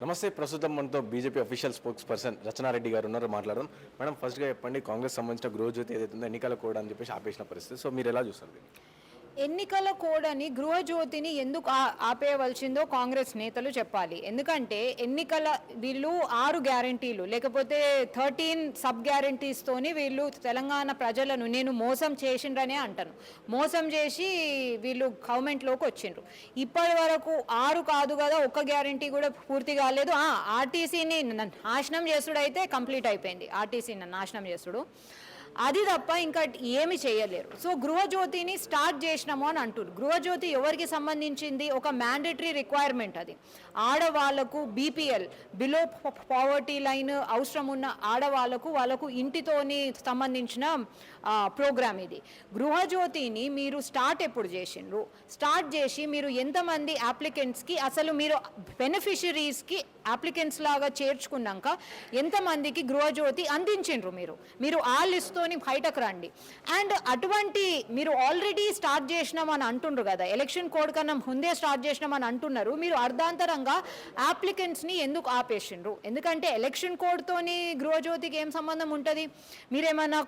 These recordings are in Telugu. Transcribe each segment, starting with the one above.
నమస్తే ప్రస్తుతం మనతో BJP official spokesperson Rachana Reddy garu ఉన్నారు మాట్లాడడం మేడం ఫస్ట్గా చెప్పండి కాంగ్రెస్ సంబంధించిన గృహజ్యోతి ఏదైతే ఉందో ఎన్నికల కూడా అని చెప్పేసి ఆపేసిన పరిస్థితి సో మీరు ఎలా చూస్తారు దీన్ని? ఎన్నికల కోడని గృహజ్యోతిని ఎందుకు ఆ- ఆపేయవలసిందో కాంగ్రెస్ నేతలు చెప్పాలి. ఎందుకంటే ఎన్నికల వీళ్ళు ఆరు గ్యారంటీలు లేకపోతే థర్టీన్ సబ్ గ్యారంటీస్తోని వీళ్ళు తెలంగాణ ప్రజలను నేను మోసం చేసిండ్రనే అంటాను. మోసం చేసి వీళ్ళు గవర్నమెంట్లోకి వచ్చిండ్రు. ఇప్పటి వరకు ఆరు కాదు కదా ఒక్క గ్యారంటీ కూడా పూర్తి కాలేదు. ఆర్టీసీని నాశనం చేసుడు అయితే కంప్లీట్ అయిపోయింది. ఆర్టీసీని నాశనం చేసుడు. అది తప్ప ఇంకా ఏమి చేయలేరు. సో గృహజ్యోతిని స్టార్ట్ చేసినాము అని అంటున్నారు గృహజ్యోతి ఎవరికి సంబంధించింది? ఒక మ్యాండేటరీ రిక్వైర్మెంట్ అది. ఆడవాళ్ళకు బీపీఎల్ బిలో పావర్టీ లైన్ అవసరం ఉన్న ఆడవాళ్ళకు వాళ్ళకు ఇంటితోని సంబంధించిన ప్రోగ్రామ్ ఇది. గృహజ్యోతిని మీరు స్టార్ట్ ఎప్పుడు చేసిండ్రు? స్టార్ట్ చేసి మీరు ఎంతమంది అప్లికెంట్స్కి అసలు మీరు బెనిఫిషరీస్కి అప్లికెంట్స్ లాగా చేర్చుకున్నాక ఎంతమందికి గృహజ్యోతి అందించిండ్రు మీరు? మీరు ఆ లిస్ట్తోని బయటకు రండి. అండ్ అటువంటి మీరు ఆల్రెడీ స్టార్ట్ చేసినామని అంటుండ్రు కదా ఎలక్షన్ కోడ్ కన్నా ముందే స్టార్ట్ చేసినాం అని అంటున్నారు మీరు అర్ధాంతరంగా అప్లికెంట్స్ని ఎందుకు ఆపేసిండ్రు? ఎందుకంటే ఎలక్షన్ కోడ్తోని గృహజ్యోతికి ఏం సంబంధం ఉంటుంది? మీరేమైనా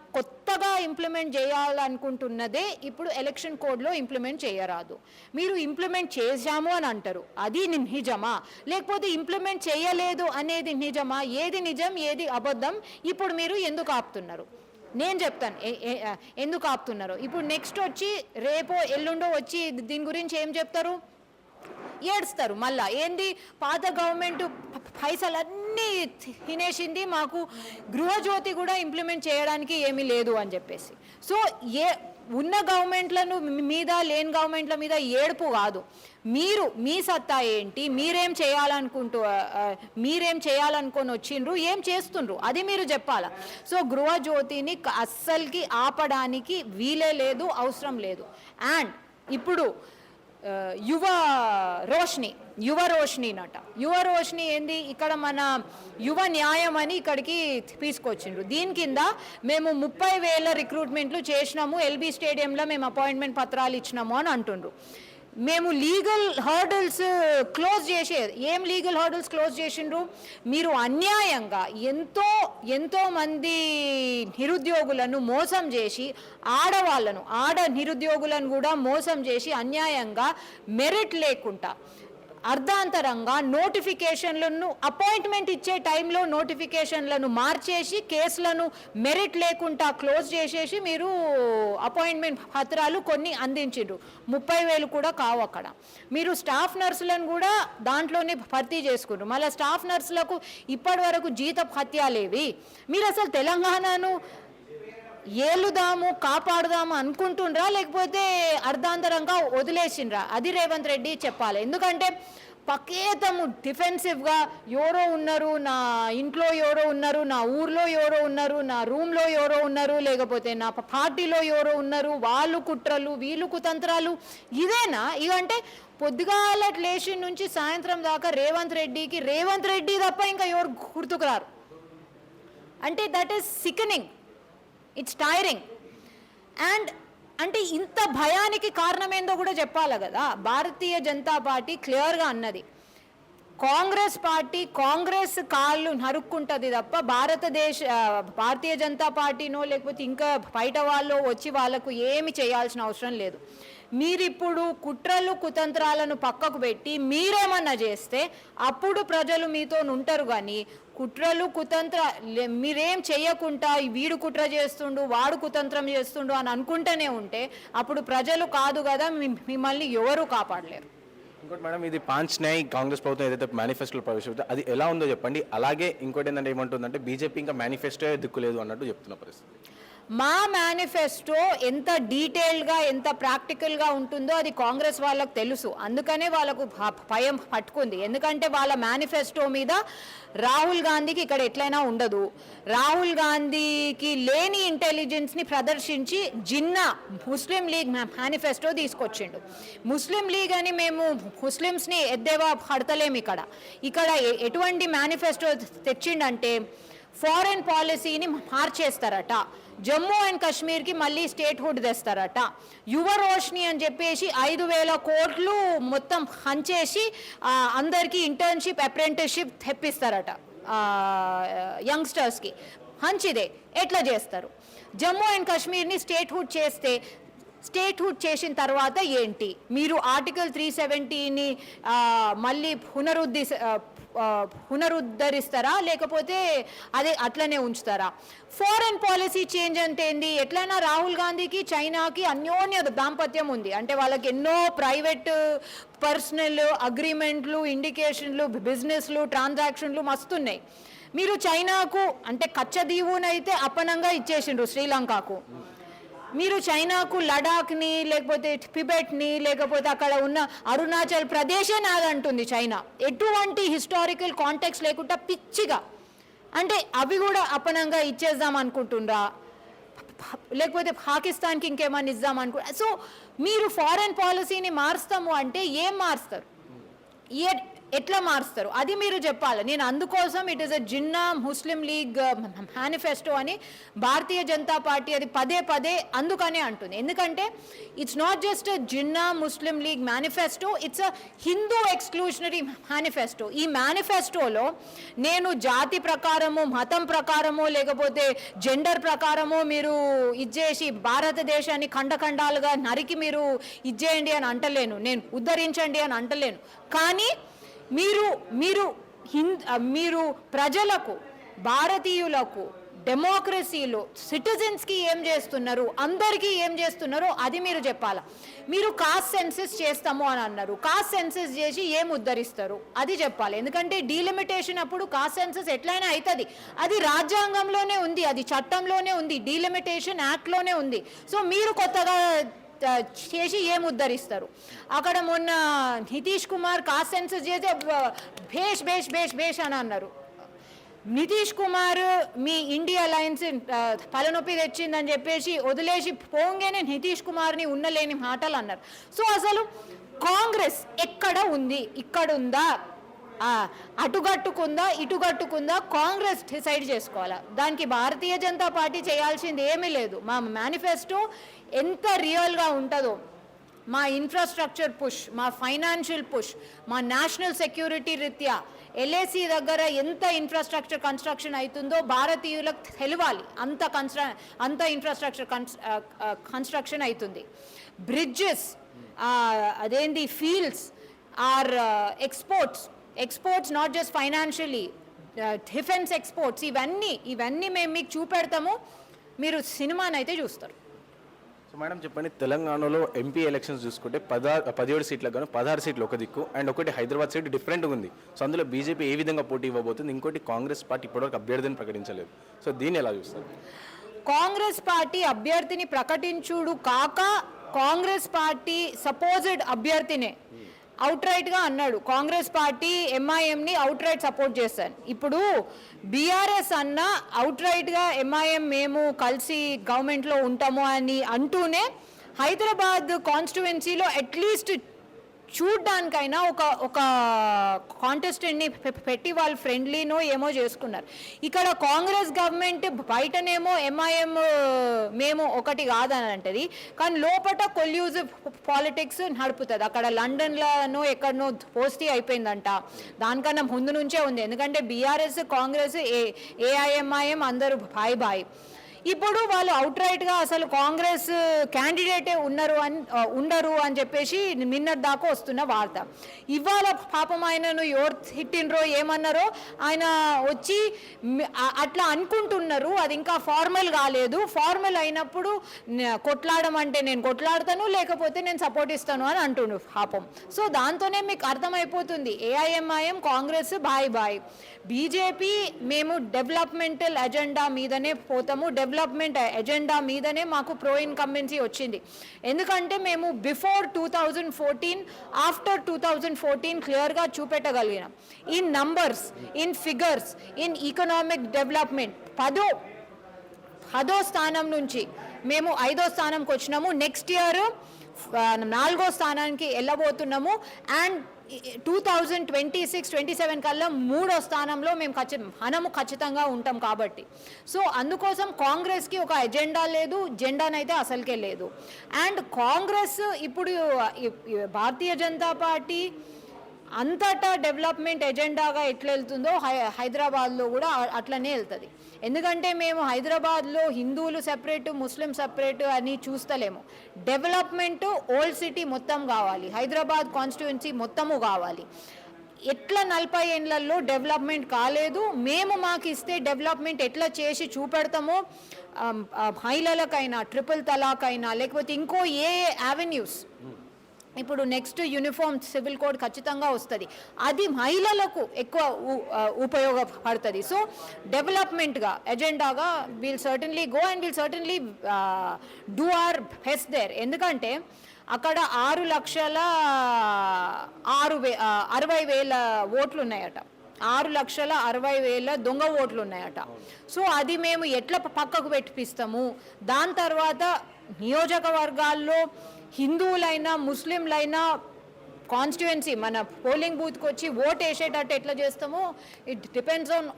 కొత్తగా ఇంప్లిమెంట్ చేయాలనుకుంటున్నదే ఇప్పుడు ఎలక్షన్ కోడ్లో ఇంప్లిమెంట్ చేయరాదు. మీరు ఇంప్లిమెంట్ చేశాము అని అంటారు. అది నిజమా లేకపోతే ఇంప్లిమెంట్ చేయలేదు అనేది నిజమా? ఏది నిజం ఏది అబద్ధం? ఇప్పుడు మీరు ఎందుకు ఆపుతున్నారు? నేను చెప్తాను. ఏ- ఎందుకు ఆపుతున్నారు? ఇప్పుడు నెక్స్ట్ వచ్చి రేపో ఎల్లుండో వచ్చి దీని గురించి ఏం చెప్తారు? ఏడుస్తారు మళ్ళా. ఏంది? పాత గవర్నమెంట్ పైసలన్నీ తినేసింది మాకు గృహజ్యోతి కూడా ఇంప్లిమెంట్ చేయడానికి ఏమీ లేదు అని చెప్పేసి. సో ఏ ఉన్న గవర్నమెంట్లను మీద లేని గవర్నమెంట్ల మీద ఏడుపు కాదు. మీరు మీ సత్తా ఏంటి? మీరేం చేయాలనుకుంటూ మీరేం చేయాలనుకొని వచ్చిండ్రు? ఏం చేస్తుండ్రు? అది మీరు చెప్పాలా? సో గృహజ్యోతిని అస్సలకి ఆపడానికి వీలే లేదు అవసరం లేదు. అండ్ ఇప్పుడు యువ రోష్ని యువ రోష్ని నట యువ రోష్ని ఏంది? ఇక్కడ మన యువ న్యాయం అని ఇక్కడికి తీసుకొచ్చిండ్రు. దీని కింద మేము ముప్పై వేల రిక్రూట్మెంట్లు చేసినాము. ఎల్బీ స్టేడియంలో మేము అపాయింట్మెంట్ పత్రాలు ఇచ్చినాము అని అంటుండ్రు. మేము లీగల్ హర్డల్స్ క్లోజ్ చేసేది ఏం లీగల్ హర్డల్స్ క్లోజ్ చేసిండ్రు? మీరు అన్యాయంగా ఎంతో ఎంతో మంది నిరుద్యోగులను మోసం చేసి ఆడవాళ్ళను ఆడ నిరుద్యోగులను కూడా మోసం చేసి అన్యాయంగా మెరిట్ లేకుండా అర్ధాంతరంగా నోటిఫికేషన్లను అపాయింట్మెంట్ ఇచ్చే టైంలో నోటిఫికేషన్లను మార్చేసి కేసులను మెరిట్ లేకుండా క్లోజ్ చేసేసి మీరు అపాయింట్మెంట్ పత్రాలు కొన్ని అందించిండ్రు. ముప్పై వేలు కూడా కావు అక్కడ. మీరు స్టాఫ్ నర్సులను కూడా దాంట్లోనే భర్తీ చేసుకున్నారు మళ్ళీ స్టాఫ్ నర్సులకు ఇప్పటి వరకు జీత హత్యాలేవి మీరు అసలు తెలంగాణను ఏలుదాము కాపాడుదాము అనుకుంటుండ్రా? లేకపోతే అర్ధాంతరంగా వదిలేసిండ్రా? అది రేవంత్ రెడ్డి చెప్పాలి. ఎందుకంటే పకేతము డిఫెన్సివ్గా ఎవరో ఉన్నారు నా ఇంట్లో ఎవరో ఉన్నారు నా ఊర్లో ఎవరో ఉన్నారు నా రూమ్లో ఎవరో ఉన్నారు లేకపోతే నా పార్టీలో ఎవరో ఉన్నారు వాళ్ళు కుట్రలు వీళ్ళు కుతంత్రాలు ఇదేనా? ఇవంటే పొద్దుగాల లేచి నుంచి సాయంత్రం దాకా రేవంత్ రెడ్డికి రేవంత్ రెడ్డి తప్ప ఇంకా ఎవరు గుర్తుకురారు అంటే that is sickening it's tiring and అంటే ఇంత భయానికి కారణమేందో కూడా చెప్పాలి కదా. భారతీయ జనతా పార్టీ క్లియర్గా అన్నది. కాంగ్రెస్ పార్టీ కాంగ్రెస్ కాళ్ళు నరుక్కుంటుంది తప్ప భారతదేశ భారతీయ జనతా పార్టీనో లేకపోతే ఇంకా బయట వాళ్ళు వచ్చి వాళ్ళకు ఏమి చేయాల్సిన అవసరం లేదు. మీరిప్పుడు కుట్రలు కుతంత్రాలను పక్కకు పెట్టి మీరేమన్నా చేస్తే అప్పుడు ప్రజలు మీతో ఉంటారు కానీ కుట్రలు కుతంత్ర లే- మీరేం చేయకుండా వీడు కుట్ర చేస్తుండు వాడు కుతంత్రం చేస్తుండు అని అనుకుంటూనే ఉంటే అప్పుడు ప్రజలు కాదు కదా మిమ్మల్ని ఎవరు కాపాడలేరు. ఇంకోటి మేడం ఇది పాంచ్ నై కాంగ్రెస్ ప్రభుత్వం ఏదైతే మేనిఫెస్టోలో ప్రవేశపెట్టి అది ఎలా ఉందో చెప్పండి. అలాగే ఇంకోటి ఏంటంటే ఏమంటుందంటే బీజేపీ ఇంకా మేనిఫెస్టో దిక్కులేదు అన్నట్టు చెప్తున్న పరిస్థితి. మా మేనిఫెస్టో ఎంత డీటెయిల్డ్గా ఎంత ప్రాక్టికల్గా ఉంటుందో అది కాంగ్రెస్ వాళ్ళకు తెలుసు. అందుకనే వాళ్ళకు భయం పట్టుకుంది. ఎందుకంటే వాళ్ళ మేనిఫెస్టో మీద రాహుల్ గాంధీకి ఇక్కడ ఎట్లయినా ఉండదు. రాహుల్ గాంధీకి లేని ఇంటెలిజెన్స్ని ప్రదర్శించి జిన్నా ముస్లిం లీగ్ మేనిఫెస్టో తీసుకొచ్చిండు. ముస్లిం లీగ్ అని మేము ముస్లిమ్స్ని ఎద్దేవా పడతలేము ఇక్కడ. ఇక్కడ ఎటువంటి మేనిఫెస్టో తెచ్చిండంటే ఫారెన్ పాలసీని మార్చేస్తారట. జమ్మూ అండ్ కాశ్మీర్కి మళ్ళీ స్టేట్హుడ్ తెస్తారట. యువ రోష్ని అని చెప్పేసి ఐదు వేల కోట్లు మొత్తం హంచేసి అందరికీ ఇంటర్న్షిప్ అప్రెంటిస్షిప్ తెప్పిస్తారట యంగ్స్టర్స్కి మంచిదే ఎట్లా చేస్తారు? జమ్మూ అండ్ కాశ్మీర్ని స్టేట్హుడ్ చేస్తే స్టేట్హుడ్ చేసిన తర్వాత ఏంటి? మీరు ఆర్టికల్ త్రీ సెవెంటీని మళ్ళీ పునరుద్ధి పునరుద్ధరిస్తారా? లేకపోతే అదే అట్లనే ఉంచుతారా? ఫారెన్ పాలసీ చేంజ్ అంటే ఏంది? ఎట్లయినా రాహుల్ గాంధీకి చైనాకి అన్యోన్య దాంపత్యం ఉంది. అంటే వాళ్ళకి ఎన్నో ప్రైవేట్ పర్సనల్ అగ్రిమెంట్లు ఇండికేషన్లు బిజినెస్లు ట్రాన్సాక్షన్లు మస్తున్నాయి. మీరు చైనాకు అంటే కచ్చదీవునైతే అపనంగా ఇచ్చేసిండ్రు శ్రీలంకకు. మీరు చైనాకు లడాఖ్ని లేకపోతే టిబెట్ని లేకపోతే అక్కడ ఉన్న అరుణాచల్ ప్రదేశే నాదంటుంది చైనా. ఎటువంటి హిస్టారికల్ కాంటాక్ట్స్ లేకుండా పిచ్చిగా. అంటే అవి కూడా అపనంగా ఇచ్చేద్దాం అనుకుంటుండ్రా. లేకపోతే పాకిస్తాన్కి ఇంకేమైనా ఇద్దాం అనుకుంటా సో మీరు ఫారెన్ పాలసీని మారుస్తాము అంటే ఏం మారుస్తారు? ఏ ఎట్లా మారుస్తారు? అది మీరు చెప్పాలి. నేను అందుకోసం it is a Jinnah Muslim League manifesto అని భారతీయ జనతా పార్టీ అది పదే పదే అందుకనే అంటుంది. ఎందుకంటే it's not just a Jinnah Muslim League manifesto it's a Hindu exclusionary manifesto ఈ మేనిఫెస్టోలో నేను జాతి ప్రకారము మతం ప్రకారము లేకపోతే జెండర్ ప్రకారము మీరు ఇచ్చేసి భారతదేశాన్ని ఖండఖండాలుగా నరికి మీరు ఇచ్చేయండి అని అంటలేను. నేను ఉద్ధరించండి అని అంటలేను. కానీ మీరు మీరు హింద్ మీరు ప్రజలకు భారతీయులకు డెమోక్రసీలో సిటిజన్స్కి ఏం చేస్తున్నారు? అందరికీ ఏం చేస్తున్నారో? అది మీరు చెప్పాలా? మీరు కాస్ట్ సెన్సెస్ చేస్తాము అని అన్నారు. కాస్ట్ సెన్సెస్ చేసి ఏం ఉద్ధరిస్తారు? అది చెప్పాలి. ఎందుకంటే డీలిమిటేషన్ అప్పుడు కాస్ట్ సెన్సెస్ ఎట్లయినా అవుతుంది అది రాజ్యాంగంలోనే ఉంది. అది చట్టంలోనే ఉంది. డీలిమిటేషన్ యాక్ట్లోనే ఉంది. సో మీరు కొత్తగా చేసి ఏం ఉద్ధరిస్తారు అక్కడ మొన్న నితీష్ కుమార్ కాస్ట్ సెన్సెస్ చేసి భేష్ భేష్ భేష్ భేష్ అని అన్నారు. నితీష్ కుమార్ మీ ఇండియా అలయన్స్ తలనొప్పి తెచ్చిందని చెప్పేసి వదిలేసి పోంగేనే నితీష్ కుమార్ని ఉన్నలేని మాటలు అన్నారు. సో అసలు కాంగ్రెస్ ఎక్కడ ఉంది? ఇక్కడ ఉందా అటుగట్టుకుందా ఇటుగట్టుకుందా కాంగ్రెస్ డిసైడ్ చేసుకోవాలా. దానికి భారతీయ జనతా పార్టీ చేయాల్సింది ఏమీ లేదు. మా మేనిఫెస్టో ఎంత రియల్గా ఉంటుందో మా ఇన్ఫ్రాస్ట్రక్చర్ పుష్ మా ఫైనాన్షియల్ పుష్ మా నేషనల్ సెక్యూరిటీ రీత్యా ఎల్ఏసి దగ్గర ఎంత ఇన్ఫ్రాస్ట్రక్చర్ కన్స్ట్రక్షన్ అవుతుందో భారతీయులకు తెలియాలి. అంత కన్స్ట్ర అంత ఇన్ఫ్రాస్ట్రక్చర్ కన్స్ట్రక్షన్ అవుతుంది బ్రిడ్జెస్ అదేంది fields are exports exports not just financially defence exports ఇవన్నీ ఇవన్నీ మేము మీకు చూపెడతాము. మీరు సినిమానైతే చూస్తారు. సో మేడం చెప్పండి తెలంగాణలో ఎంపీ ఎలక్షన్స్ చూసుకుంటే పదా పదిహేడు సీట్లకు గాను పదహారు సీట్లు ఒక దిక్కు అండ్ ఒకటి హైదరాబాద్ సీట్ డిఫరెంట్గా ఉంది. సో అందులో బీజేపీ ఏ విధంగా పోటీ ఇవ్వబోతుంది ఇంకోటి కాంగ్రెస్ పార్టీ ఇప్పటివరకు అభ్యర్థిని ప్రకటించలేదు. సో దీన్ని ఎలా చూస్తారు? కాంగ్రెస్ పార్టీ అభ్యర్థిని ప్రకటించుడు కాక కాంగ్రెస్ పార్టీ సపోజ్డ్ అభ్యర్థినే. అవుట్ రైట్గా అన్నాడు. కాంగ్రెస్ పార్టీ ఎంఐఎంని అవుట్ రైట్ సపోర్ట్ చేశాను ఇప్పుడు బీఆర్ఎస్ అన్న అవుట్ రైట్గా ఎంఐఎం మేము కలిసి గవర్నమెంట్లో ఉంటాము అని అంటూనే హైదరాబాద్ కాన్స్టిట్యువెన్సీలో అట్లీస్ట్ చూడ్డానికైనా ఒక ఒక కాంటెస్టెంట్ని పెట్టి వాళ్ళు ఫ్రెండ్లీనో ఏమో చేసుకున్నారు. ఇక్కడ కాంగ్రెస్ గవర్నమెంట్ బయటనేమో ఎంఐఎం మేము ఒకటి కాదని అంటది కానీ లోపల కొల్యూజ్ పాలిటిక్స్ నడుపుతుంది. అక్కడ లండన్లోనో ఎక్కడనో పోస్టీ అయిపోయిందంట. దానికన్నా ముందు నుంచే ఉంది. ఎందుకంటే బీఆర్ఎస్ కాంగ్రెస్ ఏ ఏఐఎంఐఎం అందరూ బాయ్ బాయ్. ఇప్పుడు వాళ్ళు అవుట్గా అసలు కాంగ్రెస్ క్యాండిడేటే ఉన్నారు అని ఉండరు అని చెప్పేసి నిన్నటి దాకా వస్తున్న వార్త. ఇవాళ పాపం ఆయనను ఎవరు తిట్టినరో ఏమన్నారో ఆయన వచ్చి అట్లా అనుకుంటున్నారు. అది ఇంకా ఫార్మల్ కాలేదు. ఫార్మల్ అయినప్పుడు కొట్లాడడం అంటే నేను కొట్లాడతాను లేకపోతే నేను సపోర్ట్ ఇస్తాను అని అంటుండు పాపం. సో దాంతోనే మీకు అర్థమైపోతుంది. AIMIM Congress bye bye BJP మేము డెవలప్మెంటల్ అజెండా మీదనే పోతాము. డెవలప్మెంట్ ఎజెండా మీదనే మాకు ప్రో ఇన్కంబెన్సీ వచ్చింది. ఎందుకంటే మేము before two thousand fourteen after two thousand fourteen క్లియర్గా చూపెట్టగలిగినాం. In numbers in figures in economic development. పదో పదో స్థానం నుంచి మేము ఐదో స్థానంకి వచ్చినాము. నెక్స్ట్ ఇయర్ నాలుగో స్థానానికి వెళ్ళబోతున్నాము. And two thousand twenty six twenty seven కల్లా మూడో స్థానంలో మేము ఖచ్చి మనము ఖచ్చితంగా ఉంటాం కాబట్టి. సో అందుకోసం కాంగ్రెస్కి ఒక ఎజెండా లేదు జెండానైతే అసలుకే లేదు. అండ్ కాంగ్రెస్ ఇప్పుడు భారతీయ జనతా పార్టీ అంతటా డెవలప్మెంట్ ఎజెండాగా ఎట్లా వెళ్తుందో హై హైదరాబాద్లో కూడా అట్లనే వెళ్తుంది. ఎందుకంటే మేము హైదరాబాద్లో హిందువులు సెపరేట్ ముస్లిం సెపరేట్ అని చూస్తలేము. డెవలప్మెంట్ ఓల్డ్ సిటీ మొత్తం కావాలి. హైదరాబాద్ కాన్స్టిట్యున్సీ మొత్తము కావాలి. ఎట్లా నలభై ఏళ్ళలో డెవలప్మెంట్ కాలేదు. మేము మాకు ఇస్తే డెవలప్మెంట్ ఎట్లా చేసి చూపెడతామో మహిళలకైనా ట్రిపుల్ తలాక్ అయినా లేకపోతే ఇంకో ఏ యావెన్యూస్ ఇప్పుడు నెక్స్ట్ యూనిఫామ్ సివిల్ కోడ్ ఖచ్చితంగా వస్తుంది. అది మహిళలకు ఎక్కువ ఉపయోగపడుతుంది. సో డెవలప్మెంట్గా ఎజెండాగా we'll certainly go and we'll certainly do our best there ఎందుకంటే అక్కడ ఆరు లక్షల ఆరు వే అరవై వేల ఓట్లు ఉన్నాయట ఆరు లక్షల అరవై వేల దొంగ ఓట్లు ఉన్నాయట సో అది మేము ఎట్లా పక్కకు పెట్టిపిస్తాము? దాని తర్వాత నియోజకవర్గాల్లో హిందువులైనా ముస్లింలైనా కాన్స్టిట్యుయెన్సీ మన పోలింగ్ బూత్కి వచ్చి ఓట్ వేసేటట్టు ఎట్లా చేస్తామో it depends on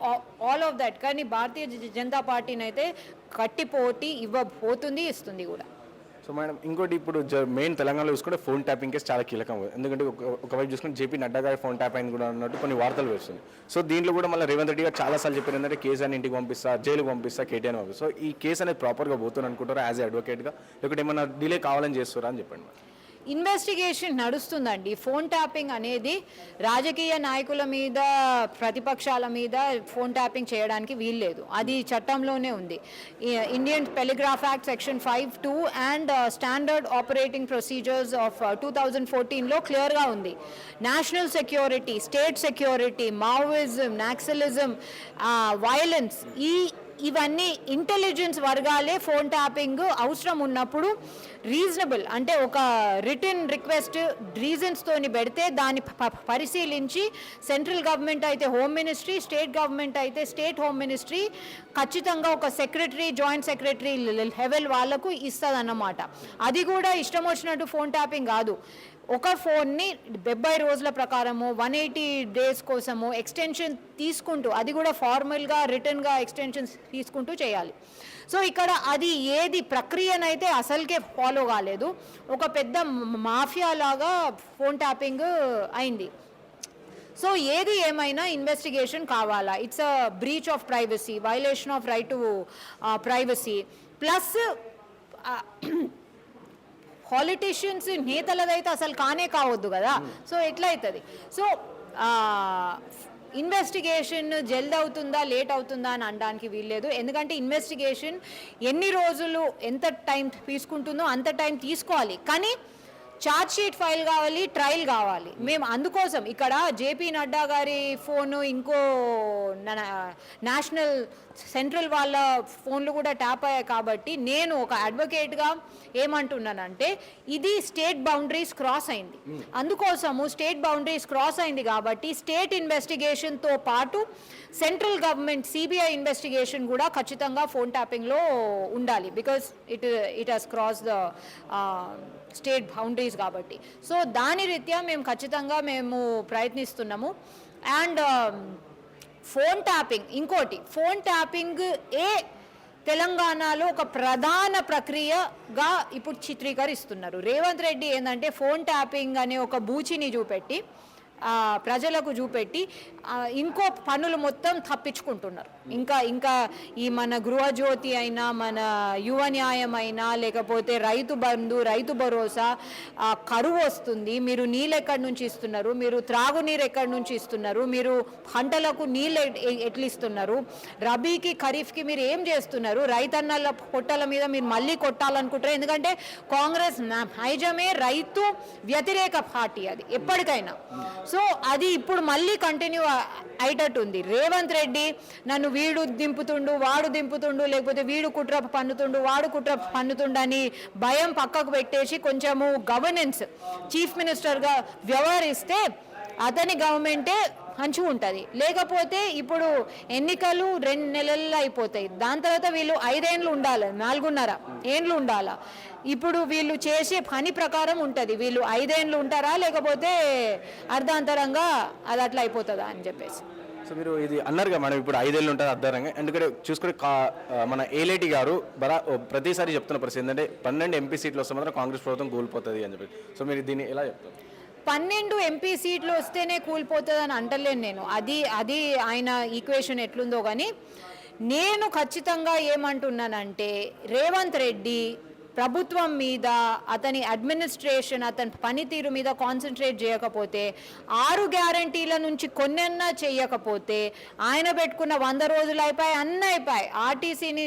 all of that కానీ భారతీయ జనతా పార్టీని అయితే కట్టిపోటీ ఇవ్వబోతుంది ఇస్తుంది కూడా. సో మేడం ఇంకోటి ఇప్పుడు మెయిన్ తెలంగాణలో చూసుకుంటే ఫోన్ ట్యాపింగ్ కేసు చాలా కీలకం. ఎందుకంటే ఒకవైపు చూసుకుంటే జేపీ నడ్డా గారి ఫోన్ ట్యాప్ అయింది కూడా అన్నట్టు కొన్ని వార్తలు వేస్తుంది. సో దీంట్లో కూడా మళ్ళీ రేవంత్ రెడ్డి గారు చాలా సార్లు చెప్పారు ఏంటంటే కేసు అని ఇంటికి పంపిస్తా జైలుకి పంపిస్తా కేటీఆర్ పంపిస్తా. సో ఈ కేసు అనేది ప్రాపర్గా పోతుంది అనుకుంటారా యాజ్ అడ్వకేట్గా లేకపోతే ఏమన్నా డిలే కావాలని చేస్తారా అని చెప్పండి మేడం ఇన్వెస్టిగేషన్ నడుస్తుందండి. ఫోన్ ట్యాపింగ్ అనేది రాజకీయ నాయకుల మీద ప్రతిపక్షాల మీద ఫోన్ ట్యాపింగ్ చేయడానికి వీల్లేదు. అది చట్టంలోనే ఉంది. Indian telegraph act section five two and standard operating procedures of two thousand ఫోర్టీన్లో క్లియర్గా ఉంది. National security state security Maoism naxalism violence ఈ ఇవన్నీ ఇంటెలిజెన్స్ వర్గాలే ఫోన్ ట్యాపింగ్ అవసరం ఉన్నప్పుడు రీజనబుల్ అంటే ఒక రిటర్న్ రిక్వెస్ట్ రీజన్స్ తోని పెడితే దాన్ని పరిశీలించి సెంట్రల్ గవర్నమెంట్ అయితే హోమ్ మినిస్ట్రీ స్టేట్ గవర్నమెంట్ అయితే స్టేట్ హోమ్ మినిస్ట్రీ ఖచ్చితంగా ఒక సెక్రటరీ జాయింట్ సెక్రటరీ లెవెల్ వాళ్ళకు ఇస్తుందన్నమాట. అది కూడా ఇష్టం వచ్చినట్టు ఫోన్ ట్యాపింగ్ కాదు. ఒక ఫోన్ని డెబ్బై రోజుల ప్రకారము వన్ ఎయిటీ డేస్ కోసము ఎక్స్టెన్షన్ తీసుకుంటూ అది కూడా ఫార్మల్గా రిటర్న్గా ఎక్స్టెన్షన్స్ తీసుకుంటూ చేయాలి. సో ఇక్కడ అది ఏది ప్రక్రియనైతే అసలుకే ఫాలో కాలేదు. ఒక పెద్ద మాఫియా లాగా ఫోన్ ట్యాపింగ్ అయింది. సో ఏది ఏమైనా ఇన్వెస్టిగేషన్ కావాలా? It's a breach of privacy violation of right to privacy. Plus politicians నేతలదైతే అసలు కానే కావద్దు కదా. సో ఎట్లా అవుతుంది సో ఇన్వెస్టిగేషన్ జల్ది అవుతుందా లేట్ అవుతుందా అని అనడానికి వీల్లేదు. ఎందుకంటే ఇన్వెస్టిగేషన్ ఎన్ని రోజులు ఎంత టైం తీసుకుంటుందో అంత టైం తీసుకోవాలి. కానీ ఛార్జ్ షీట్ ఫైల్ కావాలి ట్రయల్ కావాలి. మేము అందుకోసం ఇక్కడ జేపీ నడ్డా గారి ఫోను ఇంకో నేషనల్ సెంట్రల్ వాళ్ళ ఫోన్లు కూడా ట్యాప్ అయ్యాయి కాబట్టి నేను ఒక అడ్వకేట్గా ఏమంటున్నానంటే ఇది స్టేట్ బౌండరీస్ క్రాస్ అయింది. అందుకోసము స్టేట్ బౌండరీస్ క్రాస్ అయింది కాబట్టి స్టేట్ ఇన్వెస్టిగేషన్తో పాటు సెంట్రల్ గవర్నమెంట్ సిబిఐ ఇన్వెస్టిగేషన్ కూడా ఖచ్చితంగా ఫోన్ ట్యాపింగ్లో ఉండాలి. Because it it has cross the state boundaries కాబట్టి. సో దాని రీత్యా మేము ఖచ్చితంగా మేము ప్రయత్నిస్తున్నాము. అండ్ ఫోన్ ట్యాపింగ్ ఇంకోటి ఫోన్ ట్యాపింగ్ ఏ తెలంగాణలో ఒక ప్రధాన ప్రక్రియగా ఇప్పుడు చిత్రీకరిస్తున్నారు. రేవంత్ రెడ్డి ఏంటంటే ఫోన్ ట్యాపింగ్ అనే ఒక బూచిని చూపెట్టి ప్రజలకు చూపెట్టి ఇంకో పనులు మొత్తం తప్పించుకుంటున్నారు. ఇంకా ఇంకా ఈ మన గృహజ్యోతి అయినా మన యువ న్యాయం అయినా లేకపోతే రైతు బంధు రైతు భరోసా ఆ, కరువు వస్తుంది. మీరు నీళ్ళు ఎక్కడి నుంచి ఇస్తున్నారు? మీరు త్రాగునీరు ఎక్కడి నుంచి ఇస్తున్నారు? మీరు పంటలకు నీళ్ళు ఎట్లా ఇస్తున్నారు? రబీకి ఖరీఫ్కి మీరు ఏం చేస్తున్నారు? రైతన్నల పొట్టల మీద మీరు మళ్ళీ కొట్టాలనుకుంటారు ఎందుకంటే కాంగ్రెస్ నా- నైజమే రైతు వ్యతిరేక పార్టీ అది ఎప్పటికైనా. సో అది ఇప్పుడు మళ్ళీ కంటిన్యూ అయ్యేటట్టు ఉంది రేవంత్ రెడ్డి నన్ను వీడు దింపుతుండు వాడు దింపుతుండు లేకపోతే వీడు కుట్ర పన్నుతుండు వాడు కుట్ర పన్నుతుండు అని భయం పక్కకు పెట్టేసి కొంచెము గవర్నెన్స్ చీఫ్ మినిస్టర్గా వ్యవహరిస్తే అతని గవర్నమెంటే మంచిగా ఉంటుంది. లేకపోతే ఇప్పుడు ఎన్నికలు రెండు నెలల్లో అయిపోతాయి. దాని తర్వాత వీళ్ళు ఐదేండ్లు ఉండాలి నాలుగున్నర ఏండ్లు ఉండాలా? ఇప్పుడు వీళ్ళు చేసే పని ప్రకారం ఉంటుంది. వీళ్ళు ఐదేండ్లు ఉంటారా? లేకపోతే అర్ధాంతరంగా అది అట్లా అయిపోతుందా అని చెప్పేసి. సో మీరు ఇది అన్నారుగా మేడం ఇప్పుడు ఐదేళ్ళు ఉంటుంది అర్థరంగా. ఎందుకంటే చూసుకుంటే కా మన ఏలేటి గారు బరా ఓ, ప్రతిసారి చెప్తున్న పరిస్థితి ఏంటంటే పన్నెండు ఎంపీ సీట్లు వస్తే మాత్రం కాంగ్రెస్ ప్రభుత్వం కూలిపోతుంది అని చెప్పి. సో మీరు దీన్ని ఎలా చెప్తారు? పన్నెండు ఎంపీ సీట్లు వస్తేనే కూలిపోతుంది అని అంటలేను నేను. అది అది ఆయన ఈక్వేషన్ ఎట్లుందో కానీ నేను ఖచ్చితంగా ఏమంటున్నానంటే రేవంత్ రెడ్డి ప్రభుత్వం మీద అతని అడ్మినిస్ట్రేషన్ అతని పనితీరు మీద కాన్సన్ట్రేట్ చేయకపోతే ఆరు గ్యారంటీల నుంచి కొన్నన్నా చేయకపోతే ఆయన పెట్టుకున్న వంద రోజులు అయిపోయి అన్నీ అయిపోయి. ఆర్టీసీని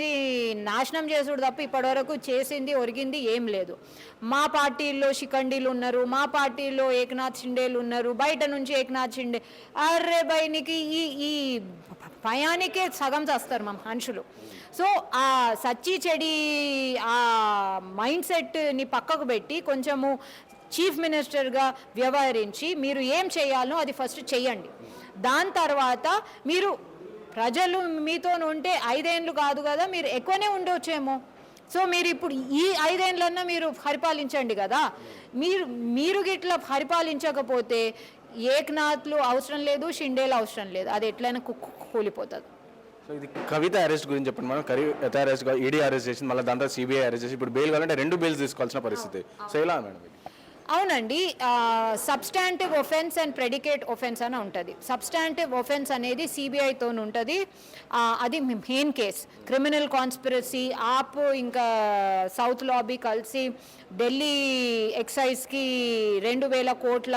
నాశనం చేసుడు తప్ప ఇప్పటివరకు చేసింది ఒరిగింది ఏం లేదు. మా పార్టీల్లో శిఖండీలు ఉన్నారు మా పార్టీలో ఏకనాథ్ షిండేలు ఉన్నారు బయట నుంచి ఏకనాథ్ షిండే. అరే బయనికి ఈ ఈ భయానికే సగం చేస్తారు మా మనుషులు. సో ఆ సచ్చి చెడి ఆ మైండ్ సెట్ని పక్కకు పెట్టి కొంచెము చీఫ్ మినిస్టర్గా వ్యవహరించి మీరు ఏం చేయాలో అది ఫస్ట్ చెయ్యండి. దాని తర్వాత మీరు ప్రజలు మీతో ఉంటే ఐదేండ్లు కాదు కదా మీరు ఎక్కువనే ఉండొచ్చేమో. సో మీరు ఇప్పుడు ఈ ఐదేండ్లన్నా మీరు పరిపాలించండి కదా. మీరు మీరు గిట్లా పరిపాలించకపోతే ఏక్నాథ్లు అవసరం లేదు షిండేలు అవసరం లేదు. అది ఎట్లయినా కు- కూలిపోతుంది. సో ఇది కవిత అరెస్ట్ గురించి చెప్పండి మనం కవిత అరెస్ట్ ఈడీ అరెస్ట్ చేసింది మళ్ళీ దాంట్లో సిబిఐ అరెస్ట్ చేసి ఇప్పుడు బెయిల్ కావాలంటే రెండు బెయిల్స్ తీసుకోవాల్సిన పరిస్థితి. సో ఎలా మేడం? అవునండి substantive offence and predicate offence అని ఉంటుంది. సబ్స్టాంటివ్ ఒఫెన్స్ అనేది సిబిఐతో ఉంటుంది. అది main case criminal conspiracy of ఇంకా సౌత్ లాబీ కలిసి ఢిల్లీ ఎక్సైజ్కి రెండు వేల కోట్ల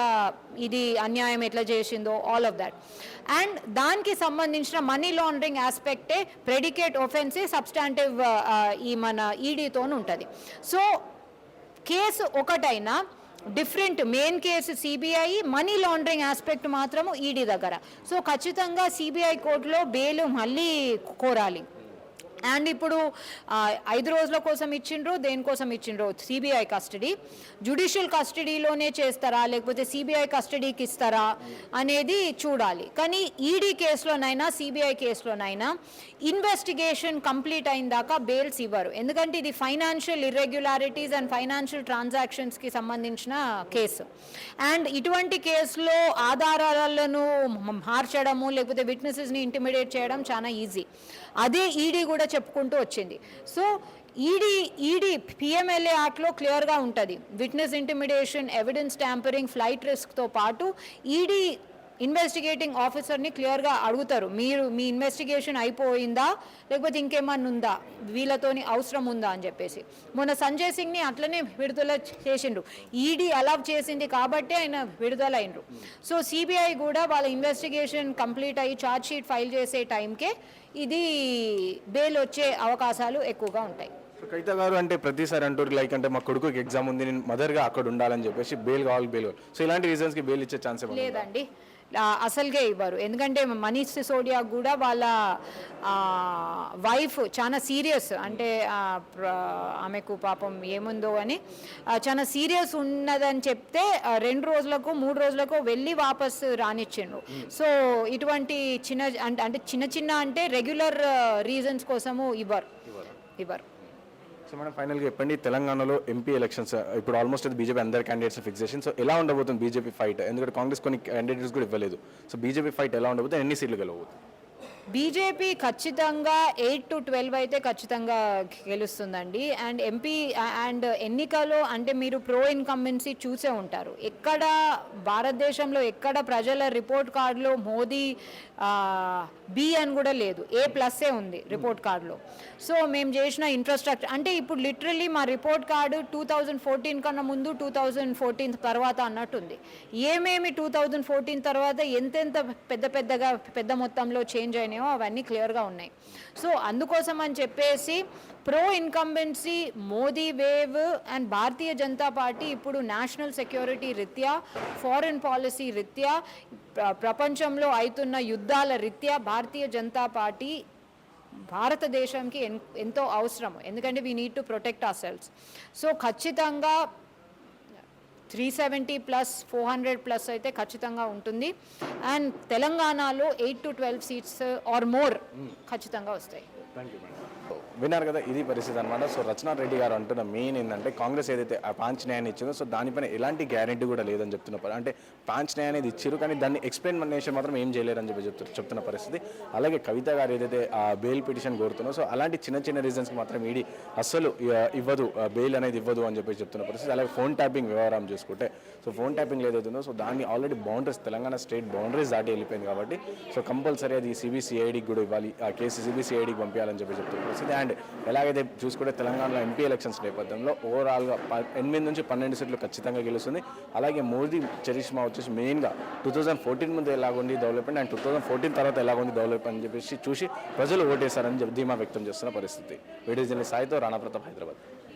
ఇది అన్యాయం ఎట్లా చేసిందో ఆల్ ఆఫ్ దాట్ అండ్ దానికి సంబంధించిన మనీ లాండరింగ్ ఆస్పెక్టే ప్రెడికేట్ ఒఫెన్సే సబ్స్టాంటివ్ ఈ మన ఈడీతో ఉంటుంది. సో కేసు ఒకటైనా different main case CBI money laundering aspect మాత్రము ఈడీ దగ్గర. సో ఖచ్చితంగా సిబిఐ కోర్టులో బెయిల్ మళ్ళీ కోరాలి. అండ్ ఇప్పుడు ఐదు రోజుల కోసం ఇచ్చిండ్రు దేనికోసం ఇచ్చిండ్రు? సిబిఐ కస్టడీ జుడిషియల్ కస్టడీలోనే చేస్తారా? లేకపోతే సిబిఐ కస్టడీకి ఇస్తారా? అనేది చూడాలి. కానీ ఈడీ కేసులోనైనా సిబిఐ కేసులోనైనా ఇన్వెస్టిగేషన్ కంప్లీట్ అయిన దాకా బెయిల్స్ ఇవ్వరు. ఎందుకంటే ఇది ఫైనాన్షియల్ ఇర్రెగ్యులారిటీస్ అండ్ ఫైనాన్షియల్ ట్రాన్సాక్షన్స్కి సంబంధించిన కేసు. అండ్ ఇటువంటి కేసులో ఆధారాలను మార్చడము లేకపోతే విట్నెసెస్ని ఇంటిమిడేట్ చేయడం చాలా ఈజీ అదే ఈడీ కూడా చెప్పుకుంటూ వచ్చింది. సో ఈడీ ఈడీ పిఎంఎల్ఏ యాక్ట్లో క్లియర్గా ఉంటుంది. Witness intimidation evidence tampering flight రిస్క్తో పాటు ఈడీ ఇన్వెస్టిగేటింగ్ ఆఫీసర్ని క్లియర్గా అడుగుతారు. మీరు మీ ఇన్వెస్టిగేషన్ అయిపోయిందా? లేకపోతే ఇంకేమన్నా ఉందా? వీళ్ళతోని అవసరం ఉందా? అని చెప్పేసి. మొన్న సంజయ్ సింగ్ని అట్లనే విడుదల చేసిండ్రు. ఈడీ అలౌ చేసింది కాబట్టి ఆయన విడుదలైనరు సో సిబిఐ కూడా వాళ్ళ ఇన్వెస్టిగేషన్ కంప్లీట్ అయ్యి ఛార్జ్ షీట్ ఫైల్ చేసే టైంకే ఇది బెయిల్ వచ్చే అవకాశాలు ఎక్కువగా ఉంటాయి. కవిత గారు అంటే ప్రతిసారి అంటారు లైక్ అంటే మా కొడుకుకి ఎగ్జామ్ ఉంది నేను మదర్గా అక్కడ ఉండాలని చెప్పేసి బెయిల్ కావాలి బెయిల్ సో ఇలాంటి రీజన్స్కి బెయిల్ ఇచ్చే ఛాన్స్? లేదండి. అసలుగే ఇవ్వరు. ఎందుకంటే మనీష్ సిసోడియా కూడా వాళ్ళ వైఫ్ చాలా సీరియస్ అంటే ఆమెకు పాపం ఏముందో అని. చాలా సీరియస్ ఉన్నదని చెప్తే రెండు రోజులకు మూడు రోజులకు వెళ్ళి వాపస్ రానిచ్చిండ్రు. సో ఇటువంటి చిన్న అంటే చిన్న చిన్న అంటే రెగ్యులర్ రీజన్స్ కోసము ఇవ్వరు. ఇవ్వరు. సో మేడం ఫైనల్గా చెప్పండి. తెలంగాణలో ఎంపీ ఎలక్షన్స్ uh, ఇప్పుడు ఆల్మోస్ట్ అది బీజేపీ అందరి క్యాండిడేట్స్ ఫిక్స్ చేసింది సో ఎలా ఉండబోతుంది బీజేపీ ఫైట్ ఎందుకంటే కాంగ్రెస్ కొన్ని క్యాండిడేట్స్ కూడా ఇవ్వలేదు. సో బీజేపీ ఫైట్ ఎలా ఉండబోతుంది? ఎన్ని సీట్లు గెలవబోతుంది? బీజేపీ ఖచ్చితంగా ఎయిట్ టు ట్వెల్వ్ అయితే ఖచ్చితంగా గెలుస్తుందండి. అండ్ ఎంపీ అండ్ ఎన్నికలో అంటే మీరు ప్రో ఇన్కంబెన్సీ చూసే ఉంటారు. ఎక్కడ భారతదేశంలో ఎక్కడ ప్రజల రిపోర్ట్ కార్డులో మోదీ బి అని కూడా లేదు. ఏ ప్లస్సే ఉంది రిపోర్ట్ కార్డులో. సో మేము చేసిన ఇన్ఫ్రాస్ట్రక్చర్ అంటే ఇప్పుడు లిటరల్లీ మా report card two thousand fourteen కన్నా ముందు టూ థౌజండ్ ఫోర్టీన్ తర్వాత అన్నట్టుంది. ఏమేమి టూ థౌజండ్ ఫోర్టీన్ తర్వాత ఎంతెంత పెద్ద పెద్దగా పెద్ద మొత్తంలో చేంజ్ అయినాయి అవన్నీ క్లియర్గా ఉన్నాయి. సో అందుకోసం అని చెప్పేసి pro incumbency Modi wave and Bharatiya Janata Party ఇప్పుడు నేషనల్ సెక్యూరిటీ రీత్యా ఫారిన్ పాలసీ రీత్యా ప్రపంచంలో అవుతున్న యుద్ధాల రీత్యా భారతీయ జనతా పార్టీ భారతదేశంకి ఎంతో అవసరం ఎందుకంటే we need to protect ourselves so ఖచ్చితంగా three seventy plus four hundred plus అయితే ఖచ్చితంగా ఉంటుంది. అండ్ తెలంగాణలో eight to twelve seats or more ఖచ్చితంగా వస్తాయి. విన్నారు కదా ఇది పరిస్థితి అనమాట సో రచనా రెడ్డి గారు అంటున్న మెయిన్ ఏంటంటే కాంగ్రెస్ ఏదైతే ఆ పాంచ్ న్యాయాన్ని ఇచ్చిందో సో దానిపైన ఎలాంటి గ్యారెంటీ కూడా లేదని చెప్తున్న అంటే పాంచ్ న్యాయ అనేది ఇచ్చారు కానీ దాన్ని ఎక్స్ప్లెయిన్ మాత్రం ఏం చేయలేరని చెప్పి చెప్తారు చెప్తున్న పరిస్థితి. అలాగే కవిత గారు ఏదైతే ఆ బెయిల్ పిటిషన్ కోరుతున్నో సో అలాంటి చిన్న చిన్న రీజన్స్కి మాత్రం ఈడీ అస్సలు ఆ, ఇవ్వదు బెయిల్ అనేది ఇవ్వదు అని చెప్పి చెప్తున్న పరిస్థితి. అలాగే ఫోన్ ట్యాపింగ్ వ్యవహారం చూసుకుంటే సో ఫోన్ ట్యాపింగ్ ఏదైతుందో సో దాన్ని already boundaries Telangana state boundaries దాటి వెళ్ళిపోయింది కాబట్టి సో కంపల్సరీ అది సిబిసిఐడికి కూడా ఇవ్వాలి ఆ కేసు సిబిసిఐడికి పంపించాలని చెప్పి చెప్తున్నారు. పరిస్థితి. అండ్ ఎలాగైతే చూసుకుంటే తెలంగాణలో ఎంపీ ఎలక్షన్స్ నేపథ్యంలో ఓవరాల్గా ఎనిమిది నుంచి పన్నెండు సీట్లు ఖచ్చితంగా గెలుస్తుంది. అలాగే మోదీ చరిష్మా వచ్చేసి మెయిన్గా టూ థౌజండ్ ఫోర్టీన్ ముందు ఎలాగుంది development and two thousand fourteen తర్వాత ఎలాగుంది డెవలప్మెంట్ అని చెప్పేసి చూసి ప్రజలు ఓటేశారని చెప్పి ధీమా వ్యక్తం చేస్తున్న పరిస్థితి. వీడియో జర్నలిస్ట్ సాయితో రాణా ప్రతాప్ హైదరాబాద్.